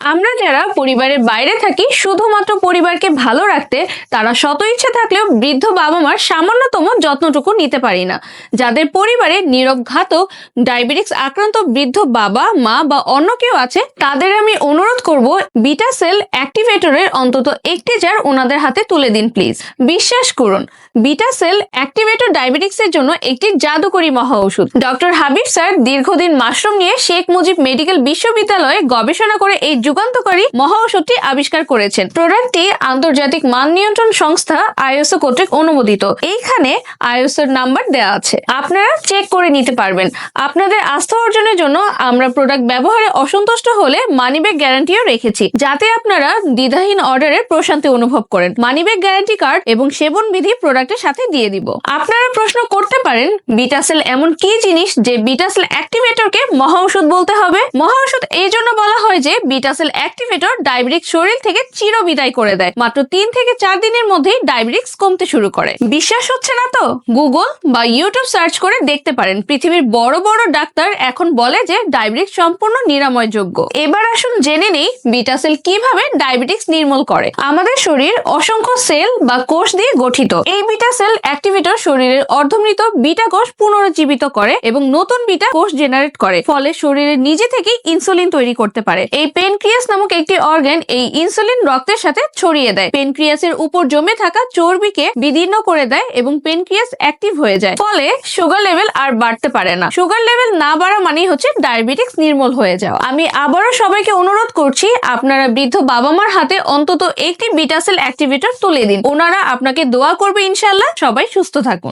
আমরা যারা পরিবারের বাইরে থাকি, শুধুমাত্র পরিবারকে ভালো রাখতে তারা শত ইচ্ছে থাকলেও বৃদ্ধ বাবা মার সামান্যতম যত্নটুকু নিতে পারি না। যাদের পরিবারে নীরব ঘাতক ডায়াবেটিক্স আক্রান্ত বৃদ্ধ বাবা, মা বা অন্য কেউ আছে, তাদের আমি অনুরোধ করব বিটা সেল অ্যাক্টিভেটরের অন্তত একটি জার ওনাদের হাতে তুলে দিন প্লিজ। বিশ্বাস করুন, বিটা সেল অ্যাক্টিভেটর ডায়াবেটিক্সের জন্য একটি জাদুকরী মহা ওষুধ। ডক্টর হাবিব স্যার দীর্ঘদিন মাশরুম নিয়ে শেখ মুজিব মেডিকেল বিশ্ববিদ্যালয়ে গবেষণা করে এই যুগান্তকারী মহা ওষুধটি আবিষ্কার করেছেন। প্রোডাক্টটি আন্তর্জাতিক মান নিয়ন্ত্রণ সংস্থা আইএসও কর্তৃক অনুমোদিত। এইখানে আইএসওর নাম্বার দেওয়া আছে। আপনারা চেক করে নিতে পারবেন। আপনাদের আস্থা অর্জনের জন্য আমরা প্রোডাক্ট ব্যবহারে অসন্তুষ্ট হলে মানিব্যাগ গ্যারান্টিও রেখেছি। যাতে আপনারা দ্বিধাহীন অর্ডারের প্রশান্তি অনুভব করেন। মানিব্যাগ গ্যারান্টি কার্ড এবং সেবন বিধি প্রোডাক্টের সাথে দিয়ে দিব। আপনারা প্রশ্ন করতে পারেন, বিটাসেল এমন কি জিনিস যে বিটাসেল অ্যাক্টিভেটরকে মহা ওষুধ বলতে হবে? মহা ওষুধ এই জন্য বলা হয় যে বিটাসেল অ্যাক্টিভেটর ডায়াবেটিক শরীর থেকে চির বিদায় করে দেয়। মাত্র তিন থেকে চার দিনের মধ্যেই ডায়াবেটিক্স কমতে শুরু করে। বিশ্বাস হচ্ছে না তো? গুগল বা ইউটিউব সার্চ করে দেখতে পারেন। পৃথিবীর বড় বড় ডাক্তার এখন বলে যে ডায়াবেটিক্স সম্পূর্ণ নিরাময়যোগ্য। এবার আসুন জেনে নেই বিটাসেল কীভাবে ডায়াবেটিক্স নির্মূল করে। আমাদের শরীর অসংখ্য সেল বা কোষ দিয়ে গঠিত। এই বিটা সেল অ্যাক্টিভেটর শরীরের অর্ধমৃত বিটা কোষ পুনরুজ্জীবিত করে এবং নতুন বিটা কোষ জেনারেট করে। ফলে শরীরে নিজে থেকেই ইনসুলিন তৈরি করতে পারে। এই পেনক্রিয়াস নামক একটি অর্গান এই ইনসুলিন রক্তের সাথে ছড়িয়ে দেয়। পেনক্রিয়াসের উপর জমে থাকা চর্বিকে বিদীর্ণ করে দেয় এবং পেনক্রিয়াস অ্যাক্টিভ হয়ে যায়। ফলে সুগার লেভেল আর বাড়তে পারে না। সুগার লেভেল না বাড়া মানেই হচ্ছে ডায়াবেটিক্স নির্মূল হয়ে যাওয়া। আমি আবারও সবাইকে অনুরোধ করছি, আপনারা বৃদ্ধ বাবা মার হাতে অন্তত একটি বিটাসেল অ্যাক্টিভেটর তুলে দিন। ওনারা আপনাকে দোয়া করবে ইনশাল্লাহ সবাই সুস্থ থাকুন।